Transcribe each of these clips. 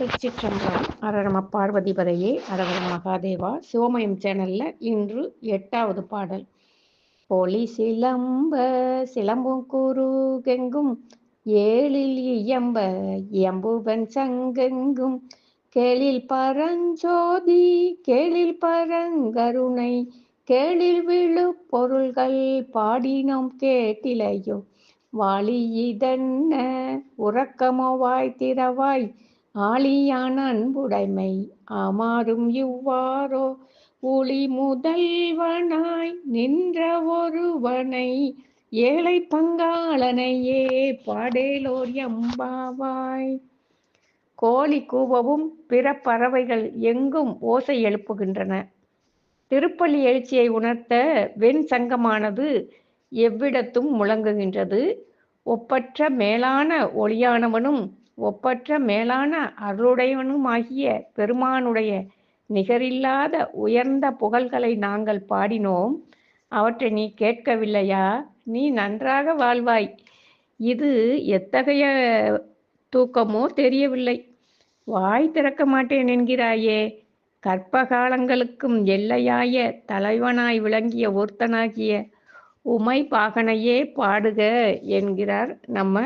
திருச்சிற்றம்பலம் அரரம பார்வதி பதையே அரவர மகாதேவா சிவமயம் சேனல்ல இன்று எட்டாவது பாடல். பொலி சிலம்ப சிலம்பும் குறுகெங்கும் ஏழில் இயம்ப இயம்புவன் சங்கெங்கும். கேளில் பரஞ்சோதி கேளில் பரங்கருணை கேளில் விழு பொருள்கள் பாடினோம் கேட்டிலையோ. வாளி இதென்ன உறக்கமோ வாய் திறவாய் ஆழியான அன்புடைமை ஆமாறும் இவ்வாறோ? ஒளி முதல்வனாய் நின்ற ஒருவனை ஏழை பங்காளனையே பாடேலோர் எம்பாவாய். கோழி கூவவும் பிற பறவைகள் எங்கும் ஓசை எழுப்புகின்றன. திருப்பள்ளி எழுச்சியை உணர்த்த வெண் சங்கமானது எவ்விடத்தும் முழங்குகின்றது. ஒப்பற்ற மேலான ஒளியானவனும் ஒப்பற்ற மேலான அருளுடையவனுமாகிய பெருமானுடைய நிகரில்லாத உயர்ந்த புகழ்களை நாங்கள் பாடினோம். அவற்றை நீ கேட்கவில்லையா? நீ நன்றாக வாழ்வாய். இது எத்தகைய தூக்கமோ தெரியவில்லை. வாய் திறக்க மாட்டேன் என்கிறாயே. கற்பகாலங்களுக்கும் எல்லையாய தலைவனாய் விளங்கிய ஒருத்தனாகிய உமை பாகனையே பாடுக என்கிறார் நம்ம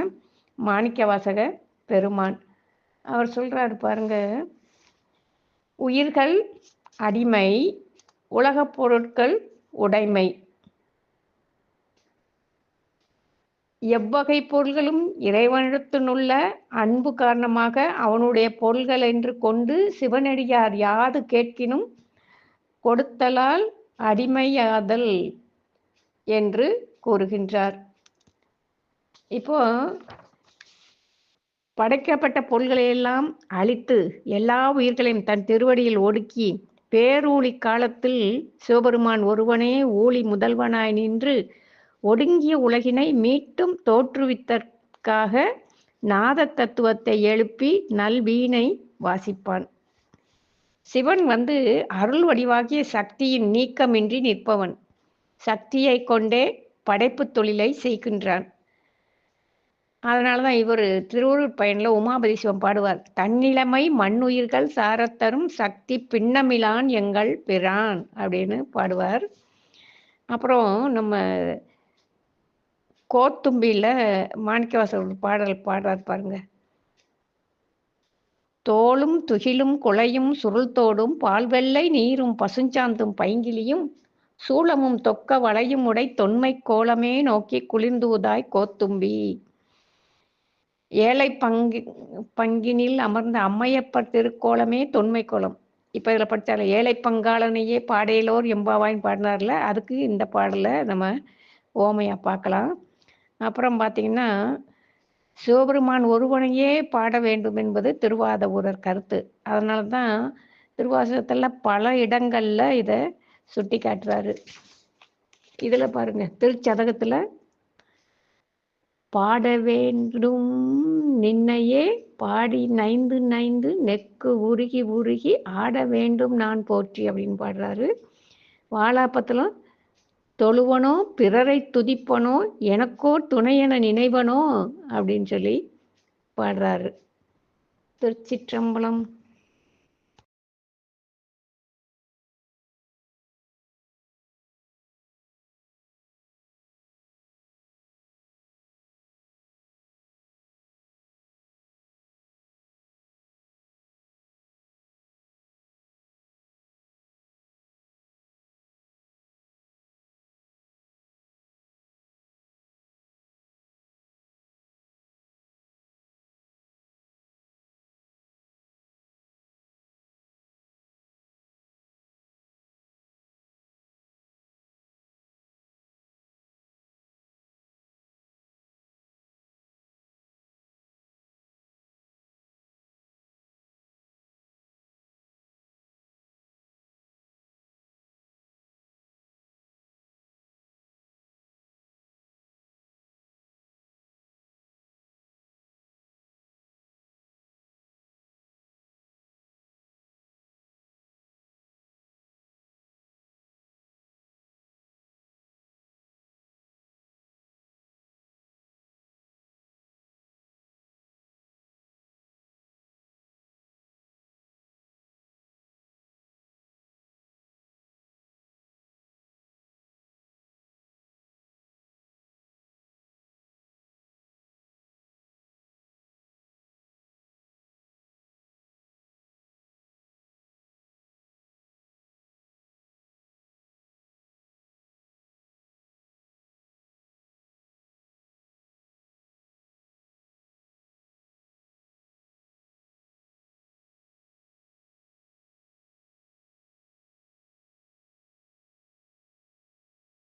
மாணிக்கவாசகர். பெருமான். அவர் சொல்றாரு பாருங்க உயிர்கள் அடிமை உலகப் பொருட்கள் உடைமை. எவ்வகை பொருள்களும் இறைவனிடத்தினுள்ள அன்பு காரணமாக அவனுடைய பொருள்கள் என்று கொண்டு சிவனடியார் யாது கேட்கினும் கொடுத்தலால் அடிமையாதல் என்று கூறுகின்றார். இப்போ படைக்கப்பட்ட பொருள்களையெல்லாம் அழித்து எல்லா உயிர்களையும் தன் திருவடியில் ஒடுக்கி பேரூழி காலத்தில் சிவபெருமான் ஒருவனே ஊழி முதல்வனாய் நின்று ஒடுங்கிய உலகினை மீட்டும் தோற்றுவித்தற்காக நாத தத்துவத்தை எழுப்பி நல்வீணை வாசிப்பான். சிவன் வந்து அருள் வடிவாகிய சக்தியின் நீக்கமின்றி நிற்பவன். சக்தியை கொண்டே படைப்பு தொழிலை செய்கின்றான். அதனால தான் இவர் திருவள்ளூர் பயனில் உமாபதி சிவம் பாடுவார். தன்னிலைமை மண்ணுயிர்கள் சாரத்தரும் சக்தி பின்னமிலான் எங்கள் பிரான் அப்படின்னு பாடுவார். அப்புறம் நம்ம கோத்தும்பியில் மாணிக்கவாசர் பாடல் பாடுறார் பாருங்க. தோளும் துகிலும் குலையும் சுருள்தோடும் பால்வெள்ளை நீரும் பசுஞ்சாந்தும் பைங்கிலியும் சூளமும் தொக்க வளையும் உடை தொன்மை கோலமே நோக்கி குளிர்ந்துவதாய் கோத்தும்பி. ஏழை பங்கு பங்கினில் அமர்ந்த அம்மையப்பர் திருக்கோலமே தொன்மை கோலம். இப்போ இதில் படித்தால ஏழை பங்காளனையே பாடையிலோர் எம்பாவாயின் பாடினார்ல அதுக்கு இந்த பாடலை நம்ம ஓமையா பார்க்கலாம். அப்புறம் பார்த்தீங்கன்னா சிவபெருமான் ஒருவனையே பாட வேண்டும் என்பது திருவாத ஊரர் கருத்து. அதனால தான் திருவாசகத்தில் பல இடங்களில் இதை சுட்டி காட்டுறாரு இதில் பாருங்க திருச்சதகத்தில் பாட வேண்டும். நின்னையே பாடி நைந்து நைந்து நெக்கு உருகி உருகி ஆட வேண்டும் நான் போற்றி அப்படின்னு பாடுறாரு. வாழாப்பத்தில் தொழுவனோ பிறரை துதிப்பனோ எனக்கோ துணையென நினைவனோ அப்படின்னு சொல்லி பாடுறாரு. திருச்சிற்றம்பலம்